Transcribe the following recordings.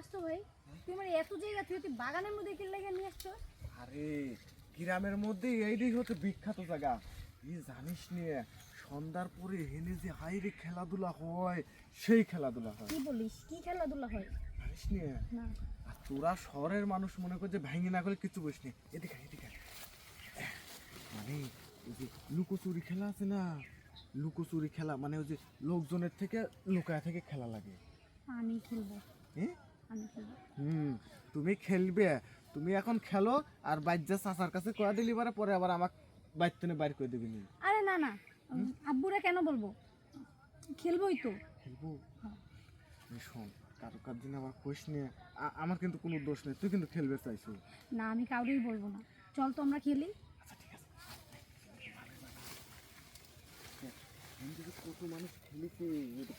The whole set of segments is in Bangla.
আসছো ভাই? তুই মানে এত জায়গা তুই তুই বাগানের মধ্যে কি লাগে নিয়ে আসছো? আরে গ্রামের মধ্যে এইটাই হচ্ছে বিখ্যাত জায়গা। এই জানিস নিয়ে সন্ধ্যার পরে হেনে যে হাইরে খেলাধুলা হয় সেই খেলাধুলা হয়। কি বলিস? কি খেলাধুলা হয়? জানিস নিয়ে না। আর তোরা শহরের মানুষ মনে কর যে ভেঙে না করলে কিছু বুঝ নি। এদিকে এদিকে। মানে ওই যে লুকোচুরি খেলা আছে না লুকোচুরি খেলা মানে ওই যে লোকজনের থেকে লুকায় থেকে খেলা লাগে। আমি খেলব। হ্যাঁ হুম তুমি খেলবে। তুমি এখন খেলো আর বাইজা চাচার কাছে কয়া দিলি পারে পরে আবার আমাকে বাইর বাইর করে দিবি নি। আরে না না। আব্বুরা কেন বলব? খেলবোই তো। খেলব? হ্যাঁ। শোন কারও কার দিন আবার কোষ নিয়ে আমার কিন্তু কোনো দোষ নেই তুই কিন্তু খেলবে চাইছো। না আমি কাউরেই বলব না। চল তো আমরা খেলি। আচ্ছা ঠিক আছে। কত মানুষ খেলেছে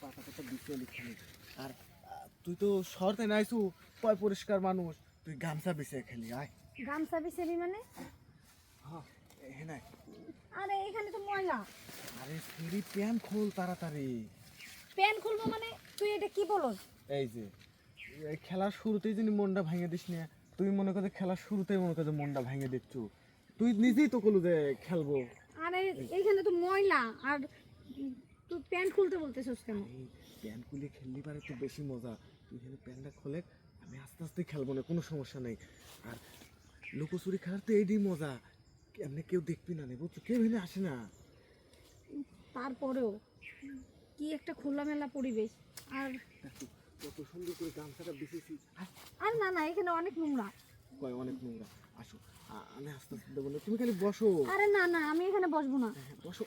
পাতা পাতা বিচলি খেলে আর তুই তো শহরতে নাইছু পয় পরিষ্কার মানুষ। তুই গামছা বিছিয়ে খেলি আয়। গামছা বিছেবি মানে? হ্যাঁ এ নাই। আরে এখানে তো ময়লা। আরে সিঁড়ি প্যান খোল তাড়াতাড়ি। প্যান খুলবো মানে? তুই এটা কি বলস? এই যে খেলার শুরুতেই যদি মনটা ভেঙে দিস না তুই মনে কর যে খেলার শুরুতেই মনে কর যে মনটা ভেঙে দিচ্ছ। তুই নিজেই তো কলু যে খেলব। আরে এইখানে তো ময়লা আর তুই প্যান্ট খুলতে বলতেছিস কেন? এই প্যান খুলে খেললি পারে তো বেশি মজা। তুই এখানে প্যানটা খোলে আমি আস্তে আস্তে খেলব না কোনো সমস্যা নেই। আর লুকোচুরি খেলার তো এইটাই মজা। এমনি কেউ দেখবি না নে বুঝছ? কেউ এখানে আসে না। তারপরেও কি একটা খোলামেলা পরিবেশ আর কত সুন্দর করে গামছাটা বিছেছি আর আর না না এখানে অনেক নোংরা। কয় অনেক নোংরা। আসো আমি আস্তে আস্তে দেবো তুমি খালি বসো। আরে না না আমি এখানে বসবো না। হ্যাঁ, বসো।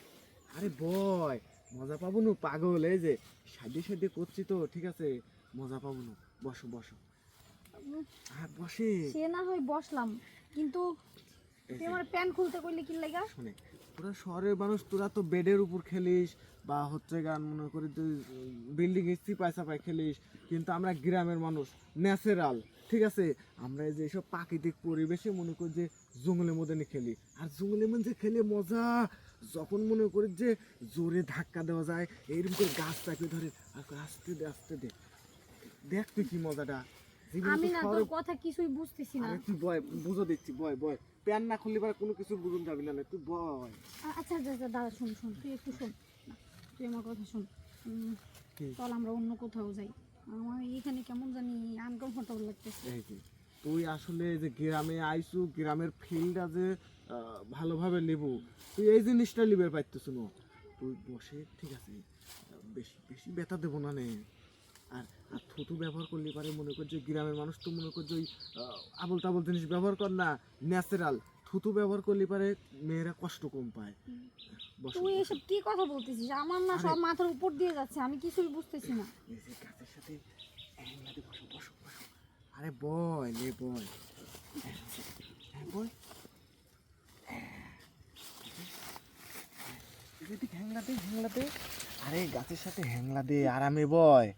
আরে বয় মজা পাবো না? পাগল এই যে সাদে সাদে করছি তো ঠিক আছে? মজা পাবো না? বসো বসো। হ্যাঁ বসে। সে না হয় বসলাম কিন্তু তুই আমার প্যান্ট খুলতে কইলে কি লাগা? শোনে। তোরা শহরের মানুষ, তোরা তো বেডের উপর খেলিস, বা হচ্ছে গান মনে করি তুই বিল্ডিং এ চিপাই চাপাই খেলিস, কিন্তু আমরা গ্রামের মানুষ ন্যাচারাল ঠিক আছে? আমরা এই যে এইসব প্রাকৃতিক পরিবেশে মনে করি যে জঙ্গলের মধ্যে খেলি। আর জঙ্গলের মধ্যে খেলে মজা, যখন মনে করি যে জোরে ধাক্কা দেওয়া যায় এইরকম করে গাছটাকে ধরে, আর আস্তে দে, আস্তে দেখ তুই কি মজাটা। আমি না তোর কথা কিছুই বুঝতেছি না। তুই বয় বুঝো দিচ্ছি বয় বয় প্যান না খুললে পারে কোনো কিছু বুঝুন যাবি না তুই বয় আচ্ছা আচ্ছা আচ্ছা, দাঁড়া শোন শোন তুই একটু শোন। তুই আমার কথা শোন। চল আমরা অন্য কোথাও যাই। আমার এখানে কেমন জানি আনকমফোর্টেবল লাগতেছে। তুই আসলে যে গ্রামে আইসু গ্রামের ফিল্ডটা যে ভালোভাবে নেব তুই এই জিনিসটা লিবার পাইতেছ না তুই বসে ঠিক আছে বেশি বেশি ব্যথা দেবো না নে। আর আর থুতু ব্যবহার করলে পারে মনে কর যে গ্রামের মানুষ তো মনে কর যে ওই আবল তাবল জিনিস ব্যবহার কর না ন্যাচারাল থুতু ব্যবহার করলে পারে মেয়েরা কষ্ট কম পায়। তুই এসব কি কথা বলতেছিস? আমার না সব মাথার উপর দিয়ে যাচ্ছে আমি কিছুই বুঝতেছি না। গাছের সাথে হ্যাংলাতে বসো বসো বসো। আরে বয় লে বয় হ্যাঁ বয় যদি হ্যাংলা দে আরে গাছের সাথে হ্যাংলা দে আরামে বয়।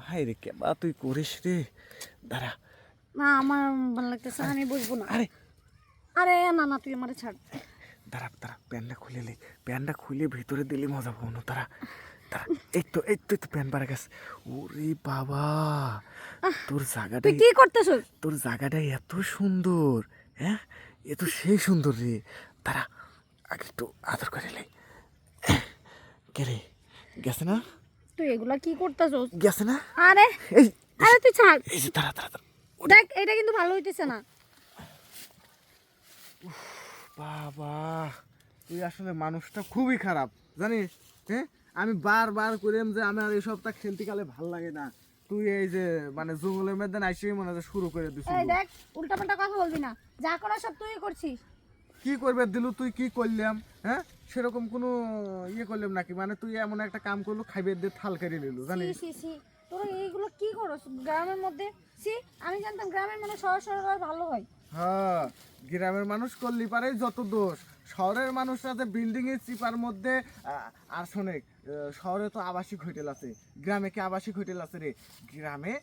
ভাই রে কেবা তুই করিস রে? দাঁড়া। না আমার ভালো লাগতেছে আমি বসবো না। আরে। আরে না না তুই আমারে ছাড়। দাঁড়া দাঁড়া প্যানটা খুলে লে প্যানটা খুলে ভিতরে দিলে মজা পাবো না তারা দাঁড়া এই তো এই তো তো প্যান পাড়া গেছে। ওরে বাবা তোর জায়গাটা তুই কি করতেছিস? তোর জায়গাটা এত সুন্দর হ্যাঁ? এ তো সেই সুন্দর রে। তারা আগে একটু আদর করে লে কে রে? গেছে না? তুই এগুলা কি করতেছিস? গেছে না? আরে আরে তুই ছাড়। এই যে দেখ এটা কিন্তু ভালো হইতেছে না। বাবা তুই আসলে মানুষটা খুবই খারাপ জানিস? হ্যাঁ? আমি বারবার করিম যে আমার এই সপ্তাহ খেলতে গেলে ভালো লাগে না। তুই এই যে মানে জঙ্গলের মধ্যে আইসেই মনে হয় শুরু করে দিছিস এই দেখ উল্টাপাল্টা কথা বলবি না। যা করার সব তুই করছিস। কি করবে দিলু তুই কি করলাম? হ্যাঁ? সেরকম কোনো ইয়ে করলাম নাকি? মানে তুই এমন একটা কাম করল খাইবে দিয়ে থাল কেড়ে নিলু জানিস? তোরা এইগুলো কি করস গ্রামের মধ্যে? সি আমি জানতাম গ্রামের মানে শহর শহর আর ভালো হয়। হ্যাঁ গ্রামের মানুষ করলি পারে যত দোষ। শহরের মানুষরা যে বিল্ডিং এর চিপার মধ্যে আর শোনে শহরে তো আবাসিক হোটেল আছে। গ্রামে কি আবাসিক হোটেল আছে রে? গ্রামে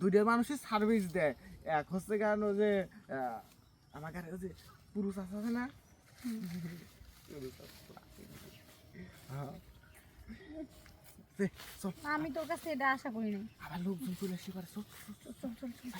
দুইটা মানুষই সার্ভিস দেয়। এক হচ্ছে কারণ যে আমার যে পুরুষ আছে না। হ্যাঁ। আমি তোর কাছে এটা আশা করি না আবার লোকজন চলে আসি চল, চল। চল চল চল